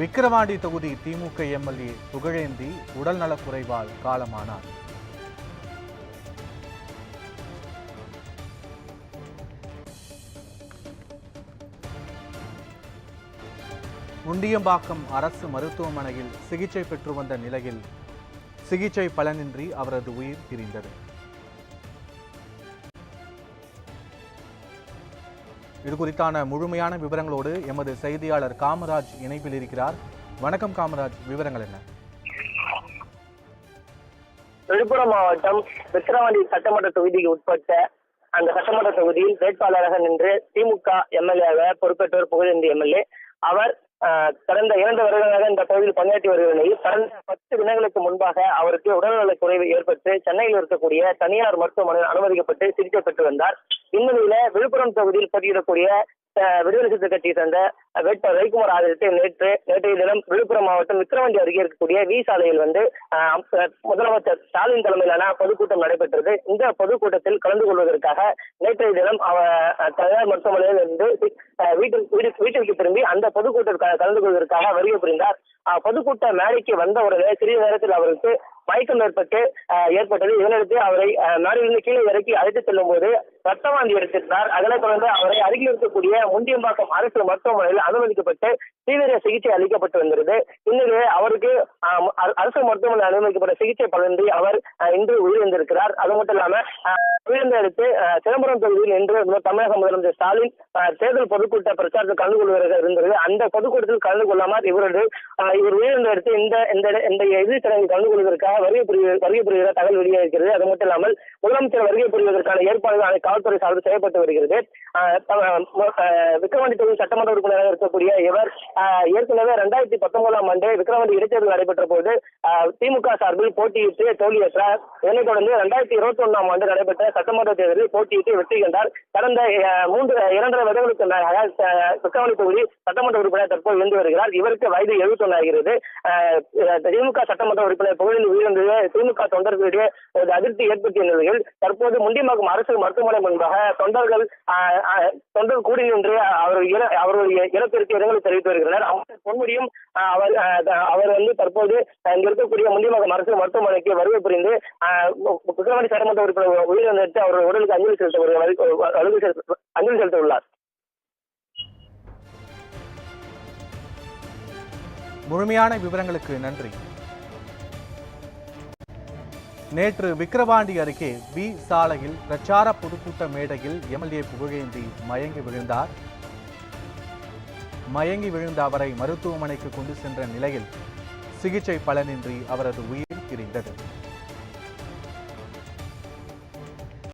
விக்கிரவாண்டி தொகுதி திமுக எம்எல்ஏ புகழேந்தி உடல்நலக் குறைவால் காலமானார். முண்டியம்பாக்கம் அரசு மருத்துவமனையில் சிகிச்சை பெற்று வந்த நிலையில் சிகிச்சை பலனின்றி அவரது உயிர் பிரிந்தது இது குறித்தான முழுமையான விவரங்களோடு எமது செய்தியாளர் காமராஜ் இணைப்பில் இருக்கிறார். வணக்கம் காமராஜ் விவரங்கள் என்ன? விழுப்புரம் மாவட்டம் விக்கிரவாண்டி சட்டமன்ற தொகுதிக்கு உட்பட்ட அந்த சட்டமன்ற தொகுதியில் வேட்பாளராக நின்று திமுக எம்எல்ஏவாக பொறுப்பேற்றவர் புகழேந்தி எம்எல்ஏ. அவர் ஆஹ், கடந்த இரண்டு வருடங்களாக இந்த பகுதியில் பணியாற்றி வருகிற நிலையில் கடந்த பத்து தினங்களுக்கு முன்பாக அவருக்கு உடல்நலக் குறைவு ஏற்பட்டு சென்னையில் இருக்கக்கூடிய தனியார் மருத்துவமனையில் அனுமதிக்கப்பட்டு சிகிச்சை பெற்று வந்தார். இந்நிலையில விழுப்புரம் தொகுதியில் போட்டியிடக்கூடிய விடுதலை சிறுத்தை கட்சியை சேர்ந்த வேட்பாளர் ரவிக்குமார் ஆதரித்து நேற்று நேற்றைய தினம் விழுப்புரம் மாவட்டம் விக்கிரவாண்டி அருகே இருக்கக்கூடிய வி சாலையில் வந்து முதலமைச்சர் ஸ்டாலின் தலைமையிலான பொதுக்கூட்டம் நடைபெற்றது. இந்த பொதுக்கூட்டத்தில் கலந்து கொள்வதற்காக நேற்றைய தினம் அவர் தனியார் மருத்துவமனையில் இருந்து வீட்டில் வீட்டுக்கு வீட்டு- வீட்டிற்கு திரும்பி அந்த பொதுக்கூட்டத்திற்காக கலந்து கொள்வதற்காக வருகை புரிந்தார். பொதுக்கூட்ட மேடைக்கு வந்த உடனே சிறிது நேரத்தில் அவருக்கு மயக்கம் ஏற்பட்டு ஏற்பட்டது. இதனையடுத்து அவரை மேடையிலிருந்து கீழே இறக்கி அழைத்து செல்லும் போது ரத்தவாந்தி எடுத்திருந்தார். அதனைத் தொடர்ந்து அவரை அருகில் இருக்கக்கூடிய முண்டியம்பாக்கம் அரசு மருத்துவமனையில் அனுமதிக்கப்பட்டு தீவிர சிகிச்சை அளிக்கப்பட்டு வந்திருந்தது. இந்நிலையே அவருக்கு அரசு மருத்துவமனை அனுமதிக்கப்பட்ட சிகிச்சை பலன்றி அவர் இன்று உயிரிழந்திருக்கிறார். அது மட்டும் இல்லாம அஹ், உயிரிழந்த அடுத்து சிதம்பரம் தொகுதியில் இன்று முதல் தமிழக முதலமைச்சர் ஸ்டாலின் தேர்தல் பொதுக்கூட்ட பிரச்சாரத்தில் கலந்து கொள்வதாக இருந்தது. அந்த பொதுக்கூட்டத்தில் கலந்து கொள்ளாமல் இவரது இவர் உயிரிழந்த அடுத்து இந்த இந்த இந்த இறுதிச் சடங்கில் கலந்து கொள்வதற்காக வருகை புரிய வருகை புரிகிற தகவல் வெளியாகிறது அது மட்டும் இல்லாமல் முதலமைச்சர் வருகை புரிவதற்கான ஏற்பாடுகள் காவல்துறை சார்பில் செய்யப்பட்டு வருகிறது. விக்ரவாண்டி தொகுதி சட்டமன்ற உறுப்பினராக இருக்கக்கூடிய இவர் ஏற்கனவே ரெண்டாயிரத்தி பத்தொன்பதாம் ஆண்டு விக்கிரவாண்டி இடைத்தேர்தல் நடைபெற்ற போது திமுக சார்பில் போட்டியிட்டு தோல்வியேற்றார். இதனைத் தொடர்ந்து ரெண்டாயிரத்தி இருபத்தி ஒன்னாம் ஆண்டு நடைபெற்ற சட்டமன்ற தேர்தலில் போட்டியிட்டு வெற்றி கண்டார். கடந்த மூன்று இரண்டரை வருடங்களுக்கு விக்ரவாணி தொகுதி சட்டமன்ற உறுப்பினர் தற்போது இருந்து வருகிறார். இவருக்கு வயது எழுபத்தொன்னு ஆகிறது திமுக சட்டமன்ற உறுப்பினர் புகழில் உயிரிழந்தது திமுக தொண்டர்களுடைய ஒரு அதிருப்தி ஏற்படுத்திய நிலையில் தற்போது முண்டியம்பாக்கம் அரசு மருத்துவமனை முன்பாக தொண்டர்கள் தொண்டர் தொண்டர்கள் கூடி நின்று அவர் அவருடைய இறப்பிற்கு இடங்களை தெரிவித்து வருகின்றனர். அமைச்சர் பொன்முடியும் அவர் அவர் வந்து தற்போது இங்க இருக்கக்கூடிய முண்டியம்பாக்கம் அரசு மருத்துவமனைக்கு வருகை புரிந்து குற்றவாளி சட்டமன்ற உறுப்பினர் உயிரிழந்துட்டு அவர் உடலுக்கு செலுத்த அஞ்சலி செலுத்த அஞ்சலி செலுத்த உள்ளார் முழுமையான விவரங்களுக்கு நன்றி. நேற்று விக்கிரவாண்டி அருகே வி சாலையில் பிரச்சார பொதுக்கூட்ட மேடையில் எம்எல்ஏ புகழேந்தி மயங்கி விழுந்தார். மயங்கி விழுந்த அவரை மருத்துவமனைக்கு கொண்டு சென்ற நிலையில் சிகிச்சை பலனின்றி அவரது உயிர் பிரிந்தது.